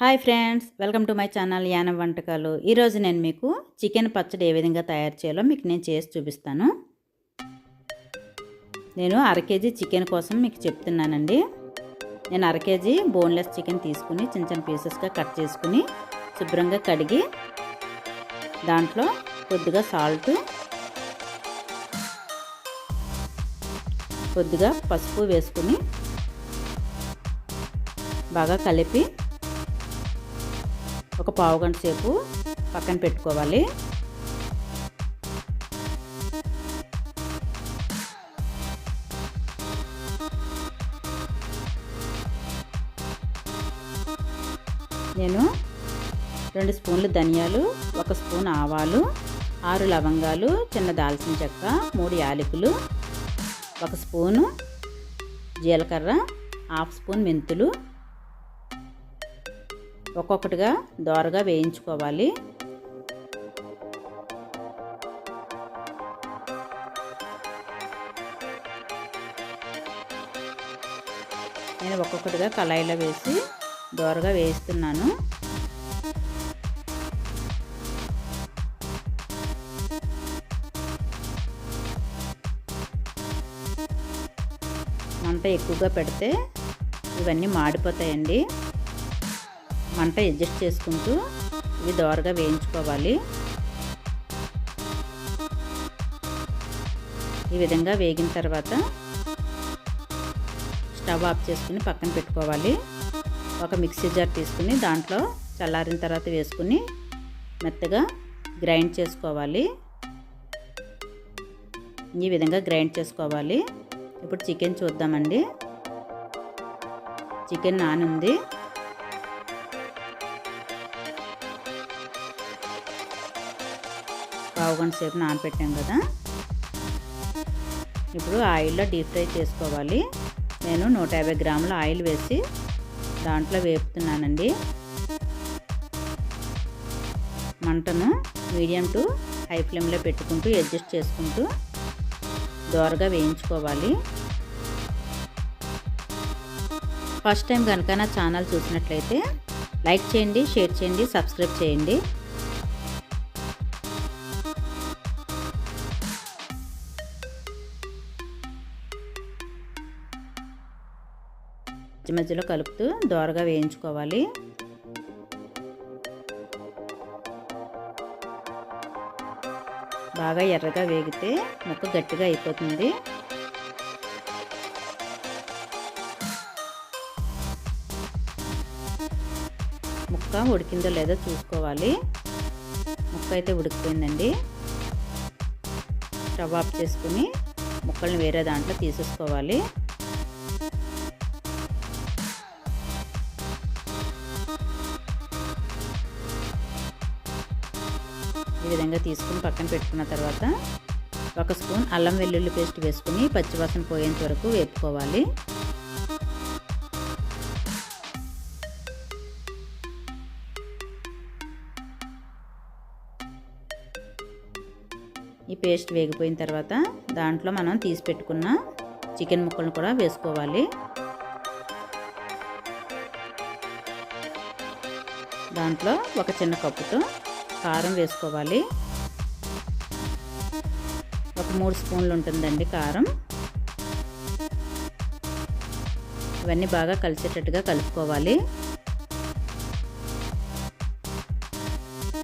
Hi friends welcome to my channel Yanam వంటకాలు. ఈరోజు నేను మీకు చికెన్ పచ్చడి ఏ విధంగా తయారు చేయాలో మీకు నేను చేసి చూపిస్తాను. నేను అర కేజీ చికెన్ కోసం మీకు చెప్తున్నానండి. నేను అర కేజీ బోన్లెస్ చికెన్ తీసుకుని చిన్న చిన్న పీసెస్గా కట్ చేసుకుని శుభ్రంగా కడిగి దాంట్లో కొద్దిగా సాల్ట్ కొద్దిగా పసుపు వేసుకుని బాగా కలిపి ఒక పావు గంట సేపు పక్కన పెట్టుకోవాలి. నేను రెండు స్పూన్లు ధనియాలు ఒక స్పూన్ ఆవాలు ఆరు లవంగాలు చిన్న దాల్చిన చెక్క మూడు యాలకులు ఒక స్పూను జీలకర్ర హాఫ్ స్పూన్ మెంతులు ఒక్కొక్కటిగా దోరగా వేయించుకోవాలి. నేను ఒక్కొక్కటిగా కళాయిలో వేసి దోరగా వేయిస్తున్నాను. మంట ఎక్కువగా పెడితే ఇవన్నీ మాడిపోతాయండి. మంట అడ్జస్ట్ చేసుకుంటూ ఇవి దోరగా వేయించుకోవాలి. ఈ విధంగా వేగిన తర్వాత స్టవ్ ఆఫ్ చేసుకుని పక్కన పెట్టుకోవాలి. ఒక మిక్సీ జార్ తీసుకుని దాంట్లో చల్లారిన తర్వాత వేసుకుని మెత్తగా గ్రైండ్ చేసుకోవాలి. ఈ విధంగా గ్రైండ్ చేసుకోవాలి. ఇప్పుడు చికెన్ చూద్దామండి. చికెన్ నానుంది. పావు గంట సేపు నానపెట్టాం కదా. ఇప్పుడు ఆయిల్లో డీప్ ఫ్రై చేసుకోవాలి. నేను నూట యాభై గ్రాముల ఆయిల్ వేసి దాంట్లో వేపుతున్నానండి. మంటను మీడియం టు హై ఫ్లేమ్లో పెట్టుకుంటూ అడ్జస్ట్ చేసుకుంటూ దోరగా వేయించుకోవాలి. ఫస్ట్ టైం కనుక నా ఛానల్ చూసినట్లయితే లైక్ చేయండి షేర్ చేయండి సబ్స్క్రైబ్ చేయండి. మధ్య మధ్యలో కలుపుతూ దోరగా వేయించుకోవాలి. బాగా ఎర్రగా వేగితే ముక్క గట్టిగా అయిపోతుంది. ముక్క ఉడికిందో లేదో చూసుకోవాలి. ముక్క అయితే ఉడికిపోయిందండి. స్టవ్ ఆఫ్ చేసుకుని ముక్కల్ని వేరే దాంట్లో తీసేసుకోవాలి. విధంగా తీసుకుని పక్కన పెట్టుకున్న తర్వాత ఒక స్పూన్ అల్లం వెల్లుల్లి పేస్ట్ వేసుకుని పచ్చివాసన పోయేంత వరకు వేపుకోవాలి. ఈ పేస్ట్ వేగిపోయిన తర్వాత దాంట్లో మనం తీసి పెట్టుకున్న చికెన్ ముక్కలను కూడా వేసుకోవాలి. దాంట్లో ఒక చిన్న కప్పుతో కారం వేసుకోవాలి. ఒక మూడు స్పూన్లు ఉంటుందండి కారం. ఇవన్నీ బాగా కలిసేటట్టుగా కలుపుకోవాలి.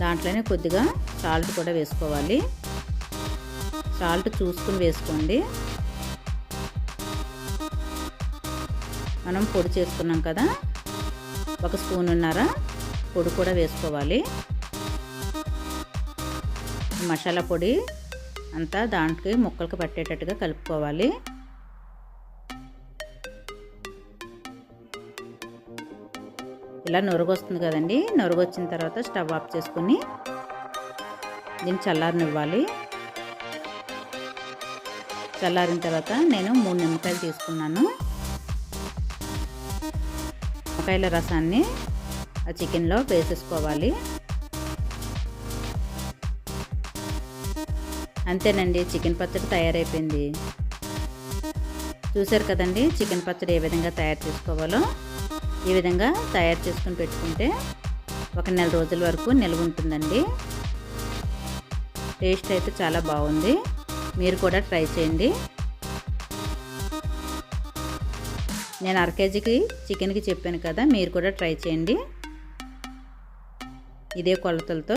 దాంట్లోనే కొద్దిగా సాల్ట్ కూడా వేసుకోవాలి. సాల్ట్ చూసుకుని వేసుకోండి. మనం పొడి చేసుకున్నాం కదా. ఒక స్పూన్ ఉన్నారా పొడి కూడా వేసుకోవాలి. మసాలా పొడి అంతా దానికి ముక్కలకు పట్టేటట్టుగా కలుపుకోవాలి. ఇలా నొరుగొస్తుంది కదండి. నొరుగొచ్చిన తర్వాత స్టవ్ ఆఫ్ చేసుకుని దీన్ని చల్లారనివ్వాలి. చల్లారిన తర్వాత నేను మూడు నిమ్మకాయలు తీసుకున్నాను. నిమ్మకాయల రసాన్ని ఆ చికెన్లో వేసేసుకోవాలి. అంతేనండి చికెన్ పచ్చడి తయారైపోయింది. చూసారు కదండి చికెన్ పచ్చడి ఏ విధంగా తయారు చేసుకోవాలో. ఈ విధంగా తయారు చేసుకుని పెట్టుకుంటే ఒక నెల రోజుల వరకు నిల్వ ఉంటుందండి. టేస్ట్ అయితే చాలా బాగుంది. మీరు కూడా ట్రై చేయండి. నేను అర కేజీకి చికెన్కి చెప్పాను కదా మీరు కూడా ట్రై చేయండి. ఇదే కొలతలతో